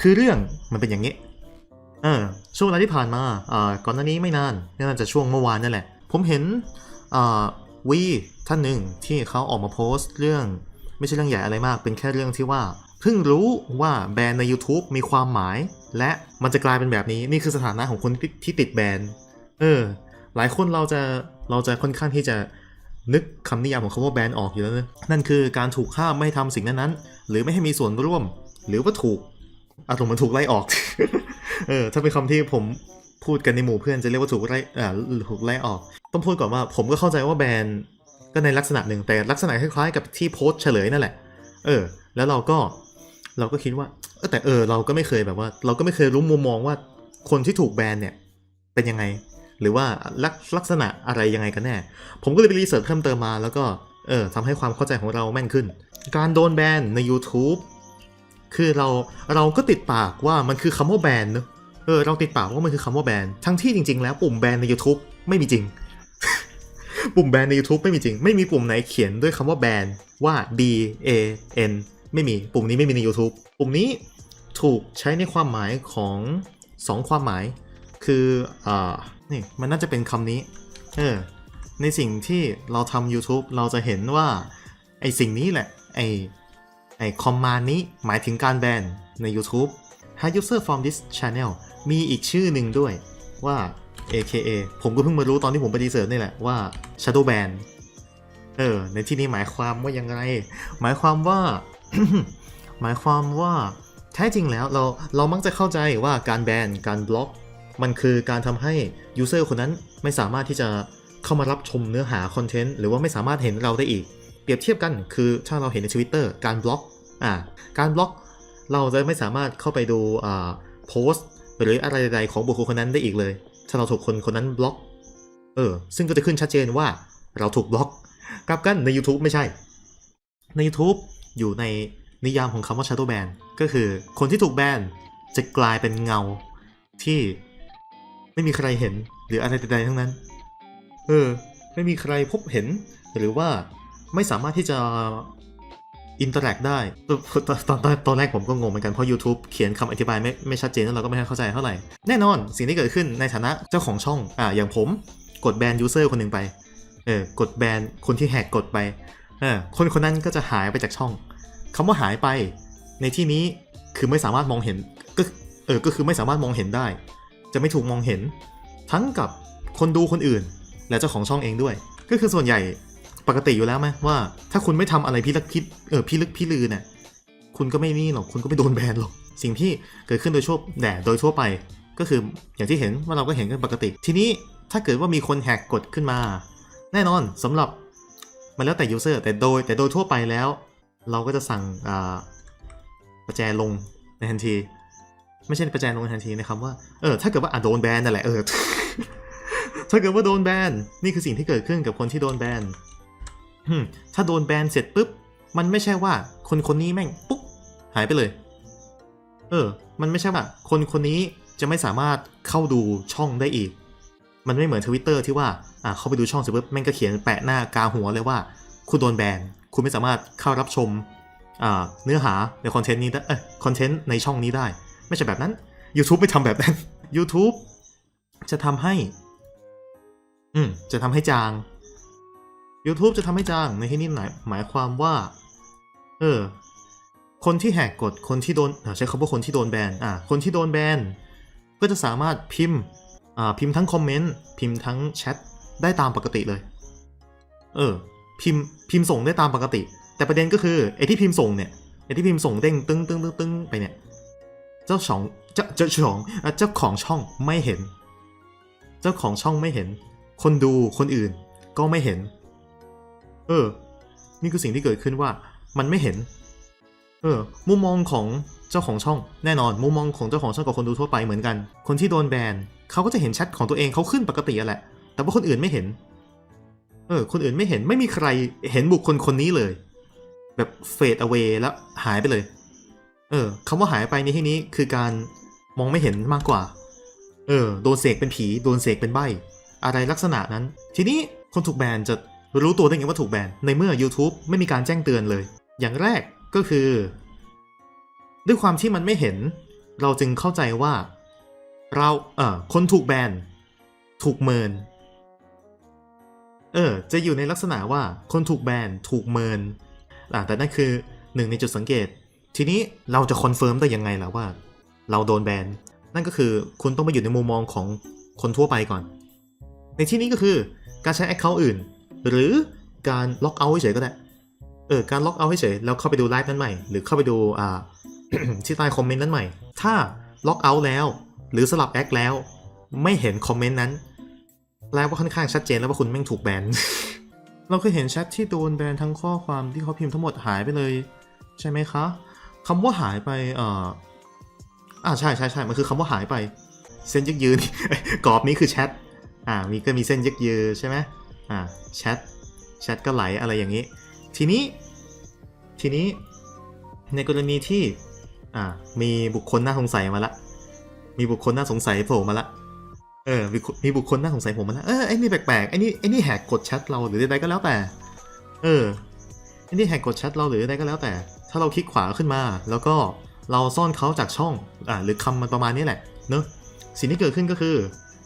คือเรื่องมันเป็นอย่างนี้ เออช่วงเวลาที่ผ่านมาอ่าก่อนหน้านี้ไม่นานน่าจะช่วงเมื่อวานนั่นแหละ ผมเห็นอ่าวีท่านหนึ่งที่เขาออกมาโพสต์เรื่องไม่ใช่เรื่องใหญ่อะไรมาก เป็นแค่เรื่องที่ว่า เพิ่งรู้ว่าแบรนด์ใน YouTube มีความหมาย และมันจะกลายเป็นแบบนี้นี่คือสถานะของคนที่ที่ติดแบรนด์เออ หลายคนเราจะเราจะค่อนข้างที่จะนึกคำนิยามของคาว่าแบรนด์ออกอยู่แล้วนะนั่นคือการถูกห้ามไม่ให้ทำสิ่งนั้นๆหรือไม่ให้มีส่วนร่วม หรือว่าถูก อารมณ์มันถูกไล่ออก เออ ถ้าเป็นคำที่ผมพูดกันในหมู่เพื่อนจะเรียกว่าถูกไล่อ่าถูกไล่ออก ต้องพูดก่อนว่าผมก็เข้าใจว่าแบรนด์ก็ในลักษณะหนึ่งแต่ลักษณะคล้ายๆ กับที่โพสเฉลยนั่นแหละ เออ แล้วเราก็เราก็คิดว่าเออแต่เออเราก็ไม่เคยแบบว่า เราก็ไม่เคยรู้มุมมองว่าคนที่ถูกแบนเนี่ยเป็นยังไง หรือว่าลักลักษณะอะไรยังไงกันแน่ ผมก็เลยไปรีเสิร์ชเพิ่มเติมมาแล้วก็เออทำให้ความเข้าใจของเราแม่นขึ้น การโดนแบนใน YouTube คือเราเราก็ติดปากว่ามันคือคำว่าแบนเนอะเออเราติดปากว่ามันคือคำว่าแบนทั้งที่จริง ๆ แล้วปุ่มแบนใน YouTube ไม่มีจริง ปุ่มแบนใน YouTube ไม่มีจริง ไม่มีปุ่มไหนเขียนด้วยคำว่าแบนว่า B A N ไม่มีปุ่มนี้ไม่มีใน YouTube ปุ่มนี้ถูกใช้ในความหมายของ 2 ความหมาย คืออ่านี่มันน่าจะเป็นคำนี้เออในสิ่งที่เราทำ YouTube เราจะเห็นว่า ไอสิ่งนี้แหละ ไอ ไอคอมมานนี้หมายถึงการแบนใน YouTube Hide user from this channel มีอีกชื่อหนึ่งด้วยว่า AKA ผมก็เพิ่งมารู้ตอนที่ผมไปดีเสิร์ชนี่แหละว่า Shadow Ban เออ ในที่นี้หมายความว่ายังไง หมายความว่า หมายความว่าแท้จริงแล้วเราเรามักจะเข้าใจว่าการแบนการบล็อก มันคือการทำให้ยูเซอร์คนนั้นไม่สามารถที่จะเข้ามารับชมเนื้อหาคอนเทนต์หรือว่าไม่สามารถเห็นเราได้อีก เปรียบเทียบกันคือถ้าเราเห็นใน Twitter การบล็อกอ่าการบล็อกเราจะไม่สามารถเข้าไปดูอ่าโพสต์หรืออะไรใดๆของบุคคลคนนั้นได้อีกเลย ถ้าเราถูกคนคนนั้นบล็อกเออซึ่งก็จะขึ้นชัดเจนว่าเราถูกบล็อกกลับกันใน YouTube ไม่ใช่ ใน YouTube อยู่ในนิยามของคำว่า Shadow Ban ก็คือคนที่ถูกแบนจะกลายเป็นเงาที่ไม่มีใครเห็นหรืออะไรใดๆทั้งนั้น เออ ไม่มีใครพบเห็นหรือว่า ไม่สามารถที่จะอินเตอร์แอคได้ตอนตอนตอนแรกผมก็งงเหมือนกัน เพราะ YouTube เขียนคำอธิบายไม่ไม่ชัดเจนแล้วเราก็ไม่เข้าใจเท่าไหร่ แน่นอนสิ่งที่เกิดขึ้นในฐานะเจ้าของช่องอ่าอย่างผมกดแบนยูเซอร์คนหนึ่งไปเออกดแบนคนที่แหกกดไปเออคนคนนั้นก็จะหายไปจากช่องคำว่าหายไป ในที่นี้คือไม่สามารถมองเห็นก็เออก็คือไม่สามารถมองเห็นได้ จะไม่ถูกมองเห็น ทั้งกับคนดูคนอื่น และเจ้าของช่องเองด้วย ก็คือส่วนใหญ่ ปกติอยู่แล้วไหมว่า ถ้าคุณไม่ทำอะไรพิลึกพิเออพิลึกพิลือเนี่ยคุณก็ไม่นี่หรอกคุณก็ไม่โดนแบนหรอกสิ่งที่เกิดขึ้นโดยชั่วแดดโดยทั่วไป ก็คืออย่างที่เห็นว่าเราก็เห็นกันปกติ ทีนี้ถ้าเกิดว่ามีคนแหกกฎขึ้นมา แน่นอนสำหรับมันแล้วแต่ยูเซอร์แต่โดยแต่โดยทั่วไปแล้ว เราก็จะสั่งอ่าประแจลงในทันที ไม่ใช่ประแจลงในทันทีนะครับว่าเออถ้าเกิดว่าอะโดนแบนนั่นแหละเออถ้าเกิดว่าโดนแบนนี่คือสิ่งที่เกิดขึ้นกับคนที่โดนแบน ถ้าโดนแบนเสร็จปุ๊บ มันไม่ใช่ว่าคนคนนี้แม่งปุ๊บหายไปเลย เออ มันไม่ใช่ว่าคนคนนี้จะไม่สามารถเข้าดูช่องได้อีก มันไม่เหมือนทวิตเตอร์ที่ว่า อ่าเข้าไปดูช่องเสร็จปุ๊บแม่งก็เขียนแปะหน้ากาหัวเลยว่า คุณโดนแบน คุณไม่สามารถเข้ารับชม อ่า เนื้อหาในคอนเทนต์นี้ได้ เออคอนเทนต์ในช่องนี้ได้ ไม่ใช่แบบนั้น YouTube ไม่ทำแบบนั้น YouTube จะทำให้ อืม จะทำให้จาง YouTube จะทำให้จางในที่นี้หมายหมายความว่า เออ คนที่แหกกฎคนที่โดนใช้คำว่าคนที่โดนแบนอ่าคนที่โดนแบนก็จะสามารถพิมพ์อ่าพิมพ์ทั้งคอมเมนต์พิมพ์ทั้งแชทได้ตามปกติเลย เออ พิมพ์พิมพ์ส่งได้ตามปกติ แต่ประเด็นก็คือไอ้ที่พิมพ์ส่งเนี่ยไอ้ที่พิมพ์ส่งเด้งตึ้งตึ้งตึ้งตึ้งไปเนี่ย เจ้าของเจ้าเจ้าของอะเจ้าของช่องไม่เห็น เจ้าของช่องไม่เห็น คนดูคนอื่นก็ไม่เห็น เออ นี่คือสิ่งที่เกิดขึ้นว่ามันไม่เห็น เออ มุมมองของเจ้าของช่อง แน่นอน มุมมองของเจ้าของช่องกับคนดูทั่วไปเหมือนกัน คนที่โดนแบนเขาก็จะเห็นแชทของตัวเองเขาขึ้นปกติอะแหละ แต่ว่าคนอื่นไม่เห็น เออ คนอื่นไม่เห็นไม่มีใครเห็นบุคคลคนนี้เลย แบบเฟดเอา a y แล้วหายไปเลย เออคำว่าหายไปในที่นี้คือการมองไม่เห็นมากกว่า เออ โดนเสกเป็นผี โดนเสกเป็นใบ อะไรลักษณะนั้น ทีนี้คนถูกแบนจะ รู้ตัวได้ไงว่าถูกแบน ในเมื่อ YouTube ไม่มีการแจ้งเตือนเลย อย่างแรกก็คือ ด้วยความที่มันไม่เห็น เราจึงเข้าใจว่า เรา เอ่อ คนถูกแบน ถูกเมิน เออ จะอยู่ในลักษณะว่าคนถูกแบน ถูกเมินอ่าแต่นั่นคือหนึ่งในจุดสังเกต ทีนี้เราจะคอนเฟิร์มได้ยังไงล่ะว่า เราโดนแบน นั่นก็คือคุณต้องไปอยู่ในมุมมองของคนทั่วไปก่อน ในที่นี้ก็คือการใช้ Account อื่น หรือการล็อกเอาท์เฉยก็ได้เออการล็อกเอาท์เฉยแล้วเข้าไปดูไลฟ์นั้นใหม่ หรือเข้าไปดูอ่าที่ใต้คอมเมนต์นั้นใหม่ ถ้าล็อกเอาท์แล้ว หรือสลับแอคแล้ว ไม่เห็นคอมเมนต์นั้นแปลว่าค่อนข้างชัดเจนแล้วว่าคุณแม่งถูกแบนเราเคยเห็นแชทที่โดนแบนทั้งข้อความที่เขาพิมพ์ทั้งหมดหายไปเลย ใช่ไหมคะคำว่าหายไปเอ่ออ่าใช่ใช่ใช่มันคือคำว่าหายไป เส้นยึกยืนกรอบนี้คือแชทอ่ามีก็มีเส้นยึกยือใช่ไหม อ่าแชทแชทก็ไหลอะไรอย่างนี้ ทีนี้ทีนี้ในกรณีที่อ่ามีบุคคลน่าสงสัยมาละมีบุคคลน่าสงสัยโผล่มาละเออมีบุคคลน่าสงสัยผมมาแล้วเออไอ้นี่แปลกๆไอ้นี่ไอ้นี่แหกกดแชทเราหรือใดๆก็แล้วแต่ เออไอ้นี่แหกกดแชทเราหรือใดๆก็แล้วแต่ ถ้าเราคลิกขวาขึ้นมา แล้วก็เราซ่อนเขาจากช่องอ่าหรือคำมันประมาณนี้แหละเนอะสิ่งที่เกิดขึ้นก็คือ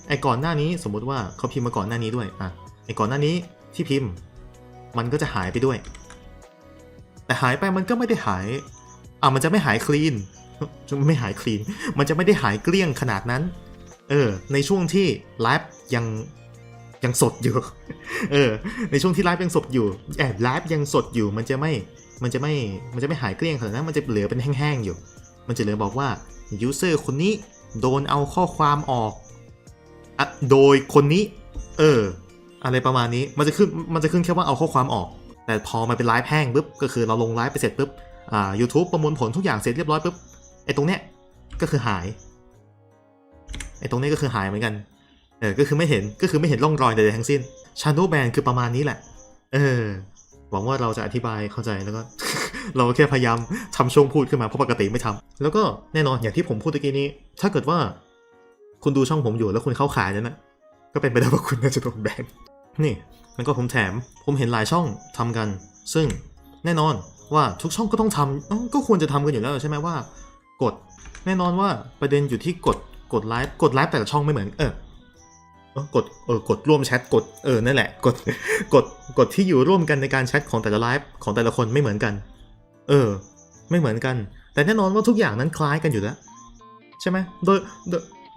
ไอ้ก่อนหน้านี้สมมุติว่าเขาพิมพ์มาก่อนหน้านี้ด้วยอะไอ้ก่อนหน้านี้ที่พิมพ์ มันก็จะหายไปด้วย แต่หายไปมันก็ไม่ได้หายอะมันจะไม่หายคลีนจะไม่หายคลีน มันจะไม่ได้หายเกลี้ยงขนาดนั้น เออ ในช่วงที่ไลฟ์ยังยังสดอยู่ เออ ในช่วงที่ไลฟ์ยังสดอยู่แอบไลฟ์ยังสดอยู่ มันจะไม่ มันจะไม่ มันจะไม่หายเกลี้ยงขนาดนั้น มันจะเหลือเป็นแห้งๆอยู่ มันจะเหลือบอกว่ายูเซอร์คนนี้โดนเอาข้อความออก โดยคนนี้ เออ อะไรประมาณนี้ มันจะขึ้น มันจะขึ้นแค่ว่าเอาข้อความออก แต่พอมันเป็นไลฟ์แห้งปุ๊บ ก็คือเราลงไลฟ์ไปเสร็จปุ๊บ อ่า YouTube ประมวลผลทุกอย่างเสร็จเรียบร้อยปุ๊บ ไอ้ตรงเนี้ย ก็คือหาย ไอ้ตรงนี้ก็คือหายเหมือนกัน เออ ก็คือไม่เห็น ก็คือไม่เห็นร่องรอยใดๆทั้งสิ้น Shadow Ban คือประมาณนี้แหละ เออ หวังว่าเราจะอธิบายเข้าใจแล้วก็ เราแค่พยายามทำช่วงพูดขึ้นมาเพราะปกติไม่ทำแล้วก็แน่นอนอย่างที่ผมพูดตะกี้นี้ ถ้าเกิดว่า คุณดูช่องผมอยู่แล้วคุณเข้าขายนั้นนะก็เป็นไปได้ว่าคุณน่าจะโดนแบนนี่แล้วก็ผมแถมผมเห็นหลายช่องทำกัน ซึ่งแน่นอนว่าทุกช่องก็ต้องทำเอ้าก็ควรจะทำกันอยู่แล้วใช่ไหมว่า กดแน่นอนว่าประเด็นอยู่ที่กดกดไลฟ์กดไลฟ์แต่ละช่องไม่เหมือนเออเออกดเออกดร่วมแชทกดเออนั่นแหละกดกดกดที่อยู่ร่วมกันในการแชทของแต่ละไลฟ์ของแต่ละคนไม่เหมือนกัน เออ ไม่เหมือนกัน แต่แน่นอนว่าทุกอย่างนั้นคล้ายกันอยู่แล้ว ใช่ไหมโดย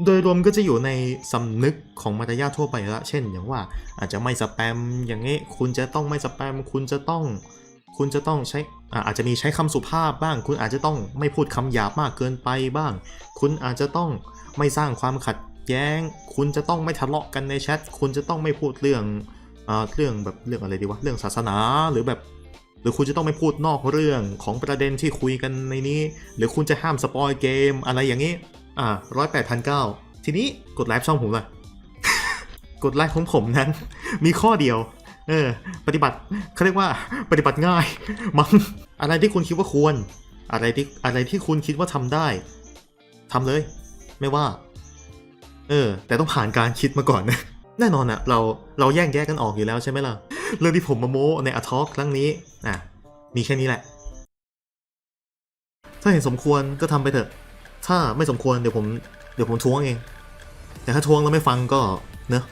โดยรวมก็จะอยู่ในสำนึกของมารยาททั่วไปแล้วเช่น อย่างว่าอาจจะไม่สแปมอย่างนี้คุณจะต้องไม่สแปมคุณจะต้อง คุณจะต้องใช้อ่าอาจจะมีใช้คำสุภาพบ้าง คุณอาจจะต้องไม่พูดคำหยาบมากเกินไปบ้าง คุณอาจจะต้องไม่สร้างความขัดแย้ง คุณจะต้องไม่ทะเลาะกันในแชทคุณจะต้องไม่พูดเรื่องอ่าเรื่องแบบเรื่องอะไรดีวะเรื่องศาสนาหรือแบบหรือคุณจะต้องไม่พูดนอกเรื่องของประเด็นที่คุยกันในนี้ หรือคุณจะห้ามสปอยเกมอะไรอย่างนี้ อ่าร้อยแปดพันเก้าทีนี้กดไลฟ์ช่องผมเลยกดไลฟ์ของผมนั้น มีข้อเดียว เออ ปฏิบัติเขาเรียกว่าปฏิบัติง่าย มั้งอะไรที่คุณคิดว่าควร อะไรที่อะไรที่คุณคิดว่าทำได้ทำเลย ไม่ว่า เออ แต่ต้องผ่านการคิดมาก่อนนะแน่นอนอะเราเราแยกแยกกันออกอยู่แล้วใช่ไหมล่ะ เรื่องที่ผมมาโม้ในอัทอครั้งนี้อะมีแค่นี้แหละ ถ้าเห็นสมควรก็ทำไปเถอะ ถ้าไม่สมควรเดี๋ยวผมเดี๋ยวผมทวงเอง แต่ถ้าทวงแล้วไม่ฟังก็เนอะ